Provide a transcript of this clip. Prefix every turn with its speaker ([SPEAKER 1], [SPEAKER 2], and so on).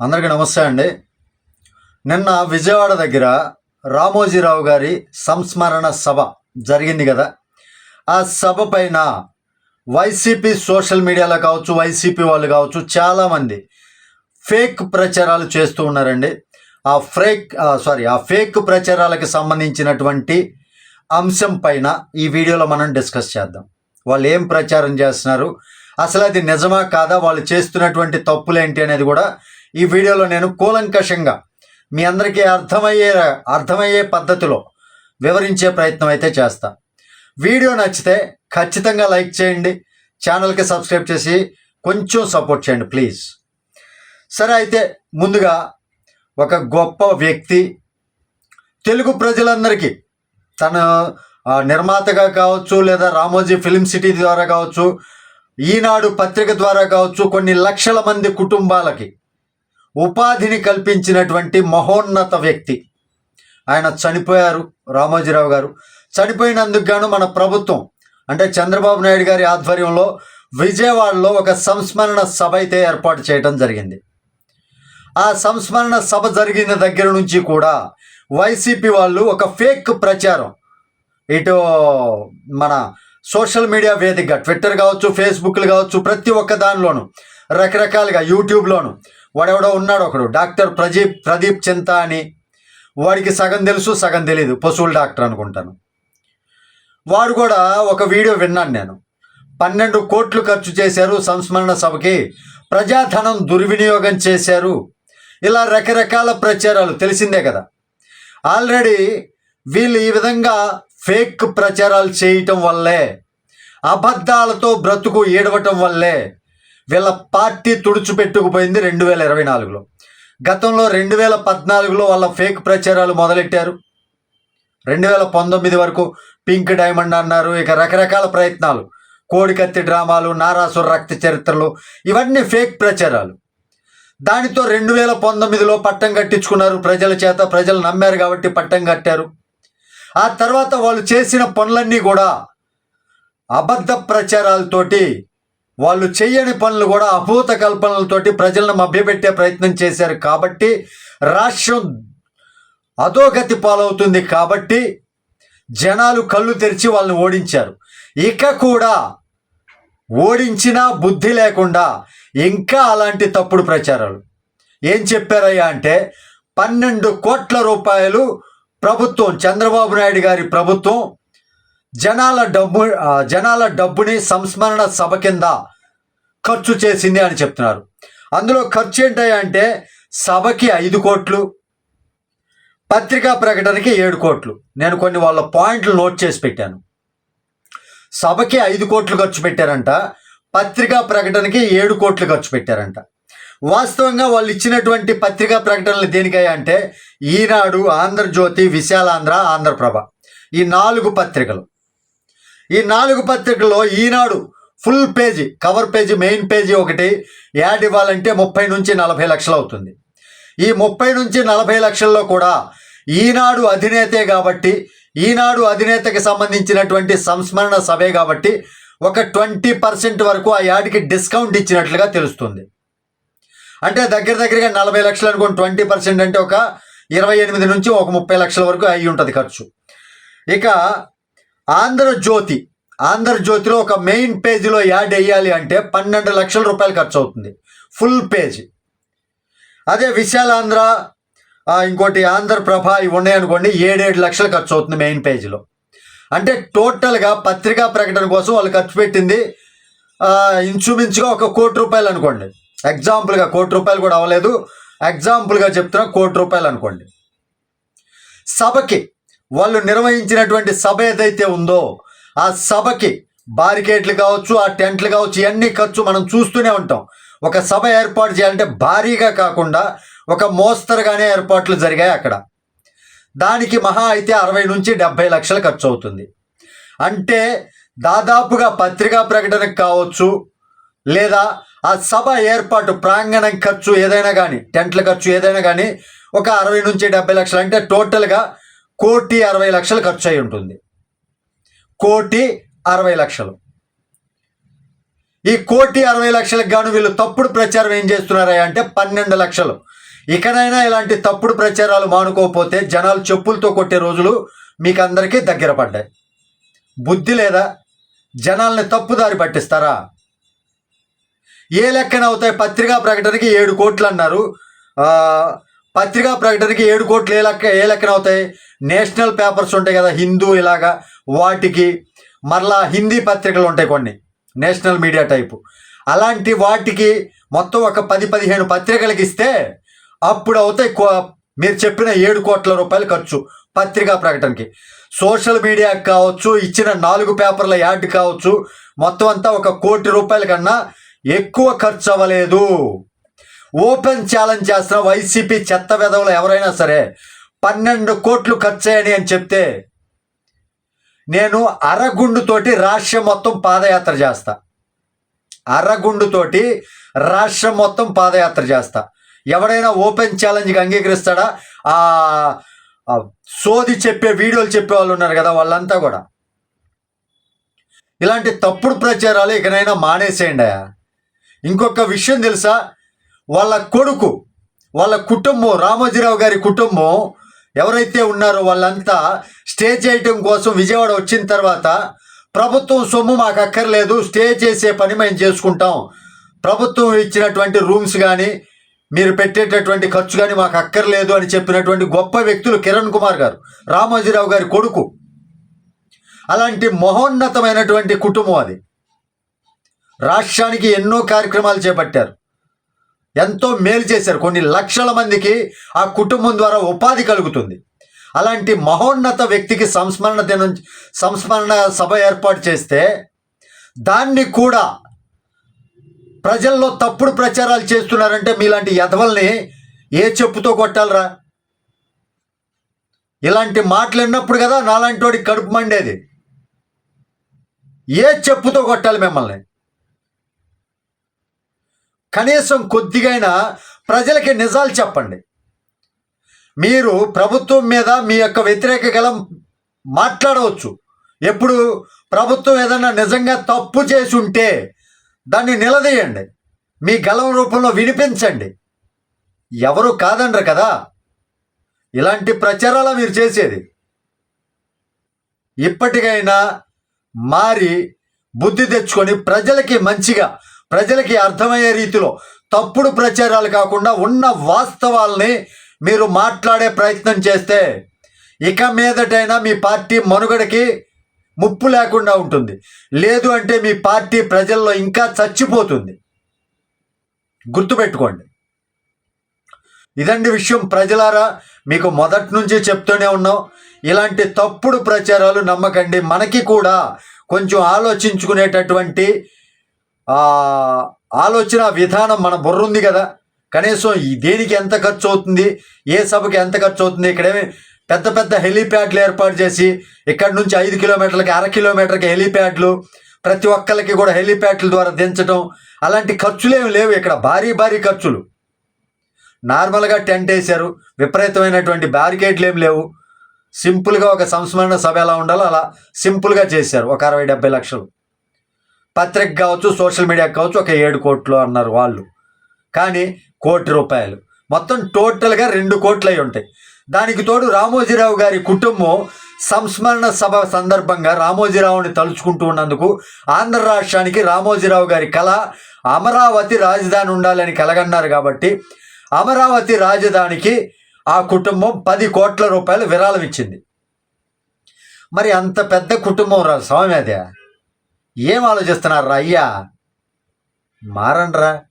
[SPEAKER 1] అందరికీ నమస్తే అండి. నిన్న విజయవాడ దగ్గర రామోజీరావు గారి సంస్మరణ సభ జరిగింది కదా. ఆ సభ పైన వైసీపీ సోషల్ మీడియాలో కావచ్చు వైసీపీ వాళ్ళు కావచ్చు చాలామంది ఫేక్ ప్రచారాలు చేస్తూ ఉన్నారండి. ఆ ఫేక్ సారీ ఆ ఫేక్ ప్రచారాలకు సంబంధించినటువంటి అంశం పైన ఈ వీడియోలో మనం డిస్కస్ చేద్దాం. వాళ్ళు ఏం ప్రచారం చేస్తున్నారు? అసలు అది నిజమా కాదా? వాళ్ళు చేస్తున్నటువంటి తప్పులేంటి అనేది కూడా ఈ వీడియోలో నేను కూలంకషంగా మీ అందరికీ అర్థమయ్యే అర్థమయ్యే పద్ధతిలో వివరించే ప్రయత్నం అయితే చేస్తా. వీడియో నచ్చితే ఖచ్చితంగా లైక్ చేయండి ఛానల్కి సబ్స్క్రైబ్ చేసి కొంచెం సపోర్ట్ చేయండి ప్లీజ్. సరే అయితే ముందుగా ఒక గొప్ప వ్యక్తి తెలుగు ప్రజలందరికీ తన నిర్మాతగా కావచ్చు లేదా రామోజీ ఫిలిం సిటీ ద్వారా కావచ్చు ఈనాడు పత్రిక ద్వారా కావచ్చు కొన్ని లక్షల మంది కుటుంబాలకి ఉపాధిని కల్పించినటువంటి మహోన్నత వ్యక్తి. ఆయన చనిపోయారు రామోజీరావు గారు. చనిపోయినందుకు గాను మన ప్రభుత్వం అంటే చంద్రబాబు నాయుడు గారి ఆధ్వర్యంలో విజయవాడలో ఒక సంస్మరణ సభ అయితే ఏర్పాటు చేయడం జరిగింది. ఆ సంస్మరణ సభ జరిగిన దగ్గర నుంచి కూడా వైసీపీ వాళ్ళు ఒక ఫేక్ ప్రచారం. ఇటు మన సోషల్ మీడియా వేదికగా ట్విట్టర్ కావచ్చు ఫేస్బుక్లు కావచ్చు ప్రతి ఒక్క దానిలోనూ రకరకాలుగా యూట్యూబ్లోను వాడెవడో ఉన్నాడు ఒకడు. డాక్టర్ ప్రదీప్ ప్రదీప్ చింత అని. వాడికి సగం తెలుసు సగం తెలియదు పశువుల డాక్టర్ అనుకుంటాను. వాడు కూడా ఒక వీడియో విన్నాను నేను. పన్నెండు కోట్లు ఖర్చు చేశారు సంస్మరణ సభకి. ప్రజాధనం దుర్వినియోగం చేశారు. ఇలా రకరకాల ప్రచారాలు. తెలిసిందే కదా. ఆల్రెడీ వీళ్ళు ఈ విధంగా ఫేక్ ప్రచారాలు చేయటం వల్లే అబద్ధాలతో బ్రతుకు ఏడవటం వల్లే వీళ్ళ పార్టీ తుడుచుపెట్టుకుపోయింది రెండు వేల ఇరవై నాలుగులో. గతంలో రెండు వేల పద్నాలుగులో వాళ్ళ ఫేక్ ప్రచారాలు మొదలెట్టారు. రెండు వేల పంతొమ్మిది వరకు పింక్ డైమండ్ అన్నారు ఇక రకరకాల ప్రయత్నాలు. కోడికత్తి డ్రామాలు నారాసుర రక్త చరిత్రలు ఇవన్నీ ఫేక్ ప్రచారాలు. దానితో రెండు వేల పంతొమ్మిదిలో పట్టం కట్టించుకున్నారు. ప్రజల చేత ప్రజలు నమ్మారు కాబట్టి పట్టం కట్టారు. ఆ తర్వాత వాళ్ళు చేసిన పనులన్నీ కూడా అబద్ధ ప్రచారాలతోటి వాళ్ళు చేయని పనులు కూడా అభూత కల్పనలతోటి ప్రజలను మభ్యపెట్టే ప్రయత్నం చేశారు కాబట్టి రాష్ట్రం అధోగతి పాలవుతుంది కాబట్టి జనాలు కళ్ళు తెరిచి వాళ్ళని ఓడించారు. ఇక కూడా ఓడించినా బుద్ధి లేకుండా ఇంకా అలాంటి తప్పుడు ప్రచారాలు. ఏం చెప్పారయ్యా అంటే పన్నెండు కోట్ల రూపాయలు ప్రభుత్వం చంద్రబాబు నాయుడు గారి ప్రభుత్వం జనాల డబ్బు జనాల డబ్బుని సంస్మరణ సభ కింద ఖర్చు చేసింది అని చెప్తున్నారు. అందులో ఖర్చు ఏంటంటే సభకి ఐదు కోట్లు పత్రికా ప్రకటనకి ఏడు కోట్లు. నేను కొన్ని వాళ్ళ పాయింట్లు నోట్ చేసి పెట్టాను. సభకి ఐదు కోట్లు ఖర్చు పెట్టారంట పత్రికా ప్రకటనకి ఏడు కోట్లు ఖర్చు పెట్టారంట. వాస్తవంగా వాళ్ళు ఇచ్చినటువంటి పత్రికా ప్రకటనలు దేనికయ్యా అంటే ఈనాడు ఆంధ్రజ్యోతి విశాలాంధ్ర ఆంధ్రప్రభ. ఈ నాలుగు పత్రికలు. ఈ నాలుగు పత్రికల్లో Eenadu full page cover page main page ఒకటి యాడ్ ఇవ్వాలంటే ముప్పై నుంచి నలభై లక్షలు అవుతుంది. ఈ ముప్పై నుంచి నలభై లక్షల్లో కూడా ఈనాడు అధినేతే కాబట్టి ఈనాడు అధినేతకి సంబంధించినటువంటి సంస్మరణ సభే కాబట్టి ఒక ట్వంటీ పర్సెంట్ వరకు ఆ యాడ్కి డిస్కౌంట్ ఇచ్చినట్లుగా తెలుస్తుంది. అంటే దగ్గర దగ్గరగా నలభై లక్షలు అనుకోండి ట్వంటీ పర్సెంట్ అంటే ఒక ఇరవై ఎనిమిది నుంచి ఒక ముప్పై లక్షల వరకు అయి ఉంటుంది ఖర్చు. ఇక ఆంధ్రజ్యోతి. ఆంధ్రజ్యోతిలో ఒక మెయిన్ పేజీలో యాడ్ వేయాలి అంటే పన్నెండు లక్షల రూపాయలు ఖర్చు అవుతుంది ఫుల్ పేజ్. అదే విశాలాంధ్ర ఇంకోటి ఆంధ్రప్రభ ఇవి ఉన్నాయనుకోండి ఏడేడు లక్షలు ఖర్చు అవుతుంది మెయిన్ పేజీలో. అంటే టోటల్గా పత్రికా ప్రకటన కోసం వాళ్ళు ఖర్చు పెట్టింది ఇంచుమించుగా ఒక కోటి రూపాయలు అనుకోండి. ఎగ్జాంపుల్గా కోటి రూపాయలు కూడా అవ్వలేదు. ఎగ్జాంపుల్గా చెప్తున్నా కోటి రూపాయలు అనుకోండి. సభకి వాళ్ళు నిర్వహించినటువంటి సభ ఏదైతే ఉందో ఆ సభకి బారికేట్లు కావచ్చు ఆ టెంట్లు కావచ్చు ఇవన్నీ ఖర్చు మనం చూస్తూనే ఉంటాం. ఒక సభ ఏర్పాటు చేయాలంటే భారీగా కాకుండా ఒక మోస్తరుగానే ఏర్పాట్లు జరిగాయి అక్కడ. దానికి మహా అయితే అరవై నుంచి డెబ్బై లక్షలు ఖర్చు అవుతుంది. అంటే దాదాపుగా పత్రికా ప్రకటనకు కావచ్చు లేదా ఆ సభ ఏర్పాటు ప్రాంగణం ఖర్చు ఏదైనా కానీ టెంట్ల ఖర్చు ఏదైనా కానీ ఒక అరవై నుంచి డెబ్బై లక్షలు. అంటే టోటల్గా కోటి అరవై లక్షలు ఖర్చు అయి ఉంటుంది. కోటి అరవై లక్షలు. ఈ కోటి అరవై లక్షలకు గాను వీళ్ళు తప్పుడు ప్రచారం ఏం చేస్తున్నారా అంటే పన్నెండు లక్షలు. ఇకనైనా ఇలాంటి తప్పుడు ప్రచారాలు మానుకోకపోతే జనాలు చెప్పులతో కొట్టే రోజులు మీకు అందరికీ దగ్గర పడ్డాయి. బుద్ధి లేదా? జనాల్ని తప్పుదారి పట్టిస్తారా? ఏ లెక్కన అవుతాయి? పత్రికా ప్రకటనకి ఏడు కోట్లు అన్నారు. పత్రికా ప్రకటనకి ఏడు కోట్లు ఏ లెక్క ఏ లెక్కన అవుతాయి? నేషనల్ పేపర్స్ ఉంటాయి కదా హిందూ ఇలాగా. వాటికి మరలా హిందీ పత్రికలు ఉంటాయి కొన్ని. National media type. అలాంటి వాటికి మొత్తం ఒక పది పదిహేను పత్రికలకి ఇస్తే అప్పుడు అవుతాయి కో- మీరు చెప్పిన ఏడు కోట్ల రూపాయలు ఖర్చు పత్రికా ప్రకటనకి. సోషల్ మీడియా కావచ్చు ఇచ్చిన నాలుగు పేపర్ల యాడ్ కావచ్చు మొత్తం అంతా ఒక కోటి రూపాయల కన్నా ఎక్కువ ఖర్చు అవ్వలేదు ఓపెన్ ఛాలెంజ్ చేస్తున్న వైసీపీ చెత్త వెధవలు ఎవరైనా సరే పన్నెండు కోట్లు ఖర్చయ్యని అని చెప్తే నేను అరగుండుతోటి రాష్ట్రం మొత్తం పాదయాత్ర చేస్తా. అరగుండుతోటి రాష్ట్రం మొత్తం పాదయాత్ర చేస్తా. ఎవడైనా ఓపెన్ ఛాలెంజ్కి అంగీకరిస్తాడా? ఆ సోది చెప్పే వీడియోలు చెప్పే వాళ్ళు ఉన్నారు కదా వాళ్ళంతా కూడా. ఇలాంటి తప్పుడు ప్రచారాలు ఇకనైనా మానేసేయండి ఇంకొక విషయం తెలుసా? వాళ్ళ కొడుకు వాళ్ళ కుటుంబం రామోజీరావు గారి కుటుంబం ఎవరైతే ఉన్నారో వాళ్ళంతా స్టే చేయటం కోసం విజయవాడ వచ్చిన తర్వాత ప్రభుత్వం సొమ్ము మాకు అక్కర్లేదు స్టే చేసే పని మేము చేసుకుంటాం. ప్రభుత్వం ఇచ్చినటువంటి రూమ్స్ కానీ మీరు పెట్టేటటువంటి ఖర్చు కానీ మాకు అక్కర్లేదు అని చెప్పినటువంటి గొప్ప వ్యక్తులు కిరణ్ కుమార్ గారు రామోజీరావు గారి కొడుకు. అలాంటి మహోన్నతమైనటువంటి కుటుంబం అది. రాష్ట్రానికి ఎన్నో కార్యక్రమాలు చేపట్టారు. ఎంతో మేలు చేశారు. కొన్ని లక్షల మందికి ఆ కుటుంబం ద్వారా ఉపాధి కలుగుతుంది. అలాంటి మహోన్నత వ్యక్తికి సంస్మరణ దినం సంస్మరణ సభ ఏర్పాటు చేస్తే దాన్ని కూడా ప్రజల్లో తప్పుడు ప్రచారాలు చేస్తున్నారంటే మీలాంటి యధవల్ని ఏ చెప్పుతో కొట్టాలరా? ఇలాంటి మాటలు విన్నప్పుడు కదా నాలాంటి వాడికి కడుపు మండేది. ఏ చెప్పుతో కొట్టాలి మిమ్మల్ని? కనీసం కొద్దిగైనా ప్రజలకి నిజాలు చెప్పండి. మీరు ప్రభుత్వం మీద మీ యొక్క వ్యతిరేక గలం మాట్లాడవచ్చు. ఎప్పుడు ప్రభుత్వం ఏదన్నా నిజంగా తప్పు చేసి ఉంటే దాన్ని నిలదీయండి. మీ గలం రూపంలో వినిపించండి. ఎవరు కాదనరు కదా? ఇలాంటి ప్రచారాలు మీరు చేసేది. ఇప్పటికైనా మారి బుద్ధి తెచ్చుకొని ప్రజలకి మంచిగా ప్రజలకి అర్థమయ్యే రీతిలో తప్పుడు ప్రచారాలు కాకుండా ఉన్న వాస్తవాల్ని మీరు మాట్లాడే ప్రయత్నం చేస్తే ఇక మీదటైనా మీ పార్టీ మనుగడకి ముప్పు లేకుండా ఉంటుంది. లేదు అంటే మీ పార్టీ ప్రజల్లో ఇంకా చచ్చిపోతుంది. గుర్తుపెట్టుకోండి. ఇదండి విషయం ప్రజలారా మీకు మొదటి నుంచి చెప్తూనే ఉన్నాం. ఇలాంటి తప్పుడు ప్రచారాలు నమ్మకండి. మనకి కూడా కొంచెం ఆలోచించుకునేటటువంటి ఆలోచన విధానం మన బుర్ర ఉంది కదా. కనీసం దేనికి ఎంత ఖర్చు అవుతుంది ఏ సభకి ఎంత ఖర్చు అవుతుంది ఇక్కడేమి పెద్ద పెద్ద హెలీప్యాడ్లు ఏర్పాటు చేసి ఇక్కడ నుంచి ఐదు కిలోమీటర్లకి అర కిలోమీటర్కి హెలీప్యాడ్లు ప్రతి ఒక్కరికి కూడా హెలీప్యాడ్ల ద్వారా దించడం అలాంటి ఖర్చులేమి లేవు ఇక్కడ. భారీ భారీ ఖర్చులు. నార్మల్గా టెంట్ వేశారు విపరీతమైనటువంటి బ్యారికేడ్లు ఏం లేవు. సింపుల్గా ఒక సంస్మరణ సభ ఎలా ఉండాలో అలా సింపుల్గా చేశారు ఒక అరవై డెబ్బై లక్షలు. పత్రిక కావచ్చు సోషల్ మీడియా కావచ్చు ఒక ఏడు కోట్లు అన్నారు వాళ్ళు. కానీ కోటి రూపాయలు. మొత్తం టోటల్గా రెండు కోట్లు అయి ఉంటాయి. దానికి తోడు రామోజీరావు గారి కుటుంబం సంస్మరణ సభ సందర్భంగా రామోజీరావుని తలుచుకుంటూ ఉన్నందుకు ఆంధ్ర రాష్ట్రానికి రామోజీరావు గారి కళ అమరావతి రాజధాని ఉండాలని కలగన్నారు కాబట్టి అమరావతి రాజధానికి ఆ కుటుంబం పది కోట్ల రూపాయలు విరాళం ఇచ్చింది. మరి అంత పెద్ద కుటుంబం రా స్వామి అదే. ఏం ఆలోచిస్తున్నారా అయ్యా? మారండ్రా.